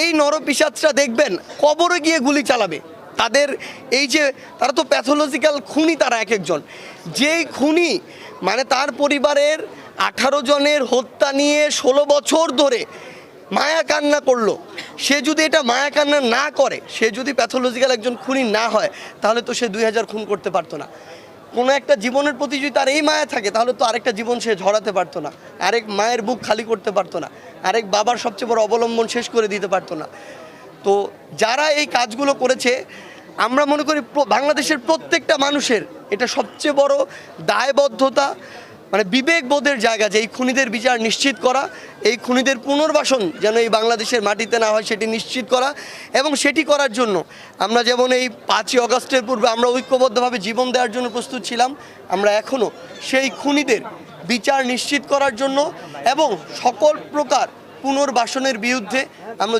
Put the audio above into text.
এই নরপিসাচরা দেখবেন কবরে গিয়ে গুলি চালাবে। তাদের এই যে, তারা তো প্যাথোলজিক্যাল খুনি তারা এক একজন যেই খুনি মানে তার পরিবারের আঠারো জনের হত্যা নিয়ে ষোলো বছর ধরে মায়া কান্না করল। সে যদি এটা মায়া কান্না না করে, সে যদি প্যাথোলজিক্যাল একজন খুনি না হয়, তাহলে তো সে দুই হাজার খুন করতে পারতো না। কোনো একটা জীবনের প্রতি যদি তার এই মায়া থাকে, তাহলে তো আরেকটা জীবন সে ঝরাতে পারতো না। আরেক মায়ের বুক খালি করতে পারতো না। আরেক বাবার সবচেয়ে বড় অবলম্বন শেষ করে দিতে পারতো না। তো যারা এই কাজগুলো করেছে, আমরা মনে করি বাংলাদেশের প্রত্যেকটা মানুষের এটা সবচেয়ে বড় দায়বদ্ধতা মানে বিবেকবোধের জায়গা যে এই খুনিদের বিচার নিশ্চিত করা, এই খুনিদের পুনর্বাসন যেন এই বাংলাদেশের মাটিতে না হয় সেটি নিশ্চিত করা এবং সেটি করার জন্য আমরা যেমন এই পাঁচই অগস্টের পূর্বে আমরা ঐক্যবদ্ধভাবে জীবন দেওয়ার জন্য প্রস্তুত ছিলাম, আমরা এখনও সেই খুনিদের বিচার নিশ্চিত করার জন্য এবং সকল প্রকার পুনর্বাসনের বিরুদ্ধে আমরা